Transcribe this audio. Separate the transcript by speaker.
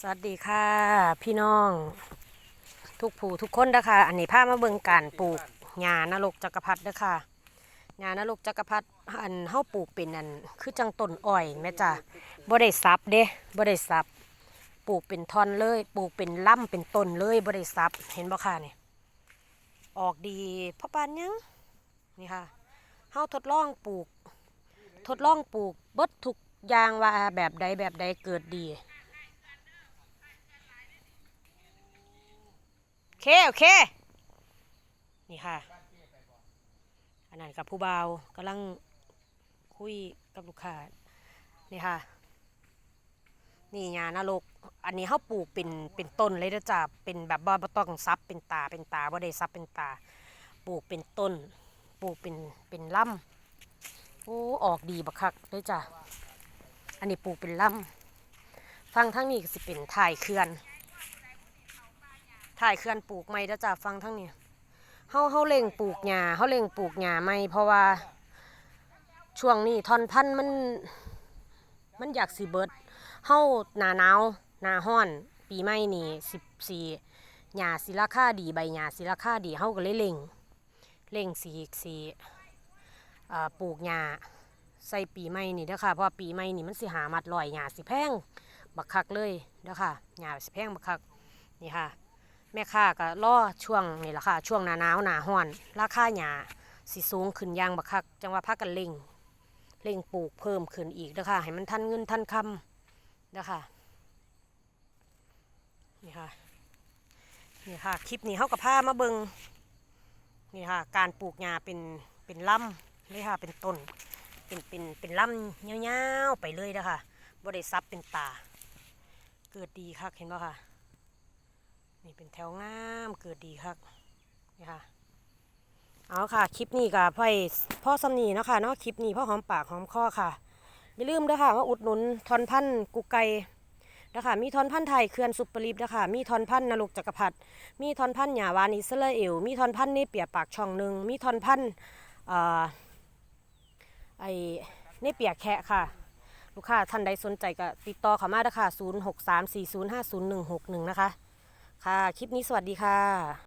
Speaker 1: สวัสดีค่ะ พี่น้อง ทุกผู้ทุกคนนะคะอันนี้พามาเบิ่งการปลูกหญ้านรกจักรพรรดิเด้อค่ะหญ้านรกจักรพรรดิอันเฮาปลูกเป็นอันคือจังต้นอ้อยแม่จ้ะบ่ได้สับเด้บ่ได้สับปลูกเป็นท่อนเลยปลูกเป็นล่ำเป็นต้นเลยบ่ได้สับเห็นบ่ค่ะนี่ออกดีพราะปานยังนี่ค่ะเฮาทดลองปลูก ทดลองปลูกเบิดทุกอย่างว่าแบบใดแบบใดเกิดดี โอ เคโอเค นี่ค่ะ อันนั้นกับผู้บ่าวกำลังคุยกับลูกค้า นี่ค่ะ นี่ยานรก อันนี้เขาปลูกเป็นเป็นต้นเลยนะจ๊ะเป็นแบบบ่บ่ต้องซับเป็นตาเป็นตาบ่ได้ซับเป็นตา ปลูกเป็นต้น ปลูกเป็นเป็นลำโอ้ออกดีบักคักเลยจ้ะ อันนี้ปลูกเป็นลำฟังทั้งนี้ก็สิเป็นถ่ายเขื่อน ถ่ายเขื่อนปลูกไม่แล้จ้ะฟังทั้งนี้เฮาเฮาเล็งปลูกหญ้าเฮาเล็งปลูกหญ้าไม่เพราะว่าช่วงนี้ทอนพันธุ์มันมันอยากสิเบิดเฮาหน้าหนาวหน้าร้อน ปีใหม่นี่สิบสี่หญ้าสิราคาดีใบหญ้าสิราคาดีเฮาก็เลยเล็งเล็งสีสีปลูกหญ้าใส่ปีใหม่นี่เด้อค่ะเพราะปีใหม่นี่มันสิหามัดลอยหญ้าสิแพงบักคักเลยเด้อค่ะหญ้าสิแพงบักคักนี่ค่ะ แม่ค้าก็รอช่วงนี่แหละค่ะช่วงหนาหนาวหนาร้อน ราคาหญ้าสิสูงขึ้นยางบักคักจังว่าพักกันเล็งเล็งปลูกเพิ่มขึ้นอีกเด้อค่ะให้มันทันเงินทันคำเด้อค่ะนี่ค่ะนี่ค่ะคลิปนี้เขากับผ้ามาเบิงนี่ค่ะการปลูกหญ้าเป็นเป็นลำเลยค่ะเป็นต้นเป็นเป็นเป็นลำยาวๆไปเลยเด้อค่ะบ่ได้ซับเป็นตา เกิดดีคักเห็นป่ะค่ะ นี่เป็นแถวงามเกิดดีครับนี่ค่ะเอาค่ะ คลิปนี้กับพ่อพ่อสำนีเนาะคะเนาะคลิปนี้พ่อหอมปากหอมคอค่ะอย่าลืมด้อค่ะว่าอุดหนุนทอนพันธ์กุกไก่นะคะมีทอนพันธ์ไทยเขื่อนสุปรีบนะคะมีทอนพันธ์นรกจักรพรรดิมีทอนพันธ์หยาวานิสราเอลมีทอนพันธุ์เนเปียปากช่องหนึ่งมีทอนพันธุ์เอ่อไอเนเปียแคะค่ะ ลูกค้าท่านใดสนใจก็ติดต่อเข้ามาเด้ค่ะ0634050161 นะคะ ค่ะ คลิปนี้สวัสดีค่ะ